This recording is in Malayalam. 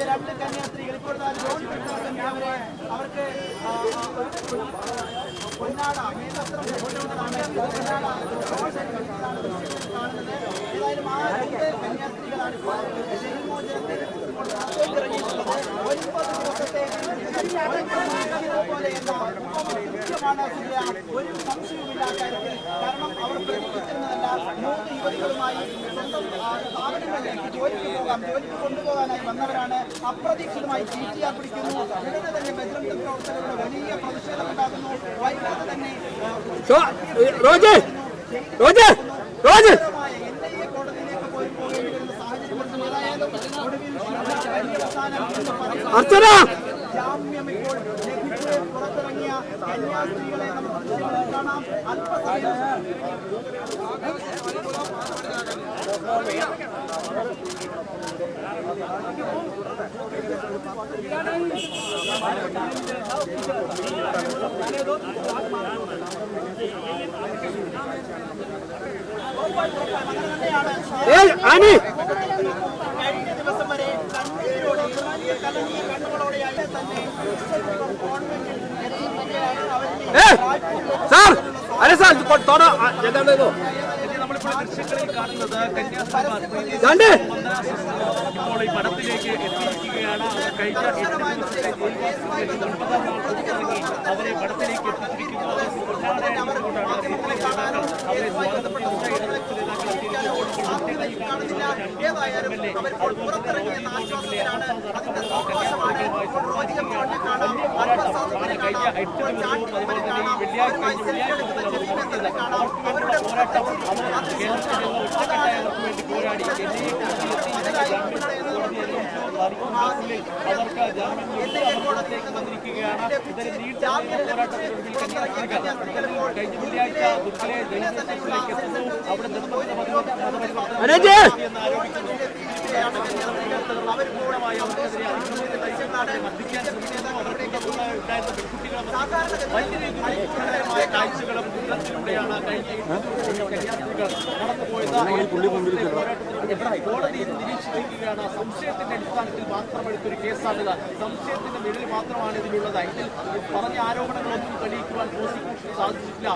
കന്യാസ്ത്രീകൾ ഇപ്പോൾ ദാ ജോൺ വിക്രമസിംഗെ അവരെ അവർക്ക് പൊന്നാട മേൽവസ്ത്രം കൊണ്ടുവന്നതാണ്. പൊന്നാട കാണുന്നത് ഏതായാലും ആ രണ്ട് കന്യാസ്ത്രീകളാണ് ജയിൽമോചനത്തിൽ ഒൻപത് ദിവസത്തെ പോലെയുള്ള കൃത്യമാണ് സുജയ ഒരു സംശയവുമില്ല കാര്യത്തിൽ കാരണം അവർ പ്രതീക്ഷിച്ചിരുന്നതല്ല. ജോലിക്ക് പോകാം. ജോലിക്ക് കൊണ്ടുപോകാനായി വന്നവരാണ് അപ്രതീക്ഷിതമായി ജി ടി ആർ പിടിക്കുന്നു. ഉടനെ തന്നെ ബജറംഗ് പ്രവർത്തകരുടെ വലിയ പ്രതിഷേധമുണ്ടാകുന്നു വൈകാതെ തന്നെ എൻ ഐ എ കോടതിയിലേക്ക് പോയി പോകേണ്ടി വരുന്ന സാഹചര്യം. ഏതായാലും ഒടുവിൽ അർച്ചന! ജാമ്യം ഇപ്പോൾ ലഭിച്ച് പുറത്തിറങ്ങിയ കന്യാസ്ത്രീകളെ നമുക്ക് കാണാം. അല്പസമയം ഏയ് ആനി കഴിഞ്ഞ ദിവസം വരെ കണ്ണീരോടെ കലങ്ങിയ കണ്ണുകളോടെയായി തന്നെ ഗവൺമെന്റിൽ എത്തിയിരിക്കുകയാണ് അവരുടെ ഏ സാർ അരെ സാർ തോട എന്താണോ കാണുന്നത് ഇപ്പോൾ ഈ പടത്തിലേക്ക് എത്തിയിരിക്കുകയാണ് കഴിഞ്ഞ അവരെ പടത്തിലേക്ക് എത്തിച്ചിരിക്കുന്നു അവർ പൊന്നാടയണിഞ്ഞുകൊണ്ടാണ് സീറ്റിലെ നേതാക്കൾ അവരെ സ്വാഗതപ്പെടുത്തുന്ന കഴിഞ്ഞ എട്ട് ദിവസവും അതുപോലെ തന്നെ വെള്ളിയാഴ്ച കഴിഞ്ഞ വെള്ളിയാഴ്ച പോരാട്ടം അവർ കേരളത്തിൽ നിന്ന് ഒറ്റക്കെട്ടായി അവർക്ക് വേണ്ടി പോരാടി എന്നെയെ അവർക്ക് ജാമ്യം കൊടുത്ത് അവർ പുറത്തേക്ക് വന്നിരിക്കുകയാണ് ഇതൊരു നീണ്ട പോരാട്ടത്തിനൊടുവിൽ കന്യാസ്ത്രീകൾ കഴിഞ്ഞ വെള്ളിയാഴ്ച ദുഃഖലെ സ്റ്റേഷനിലേക്ക് എത്തുന്നു അവിടെ മതപരിവർത്തനം എന്ന് ആരോപിക്കുന്നു അവർ പൂർണമായി അവർക്കെതിരെ അതിക്രമത്തിന്റെ ലൈസൻസാണ് മർദ്ദിക്കാൻ ശ്രമിക്കുന്നു അവർക്ക് നിരീക്ഷിച്ചിരിക്കുകയാണ് സംശയത്തിന്റെ അടിസ്ഥാനത്തിൽ മാത്രം എടുത്തൊരു കേസാണിത് സംശയത്തിന്റെ നിഴൽ മാത്രമാണ് ഇതിലുള്ളത് ഇതിൽ പറഞ്ഞ ആരോപണങ്ങളൊന്നും തെളിയിക്കുവാൻ പ്രോസിക്യൂഷന് സാധിച്ചിട്ടില്ല.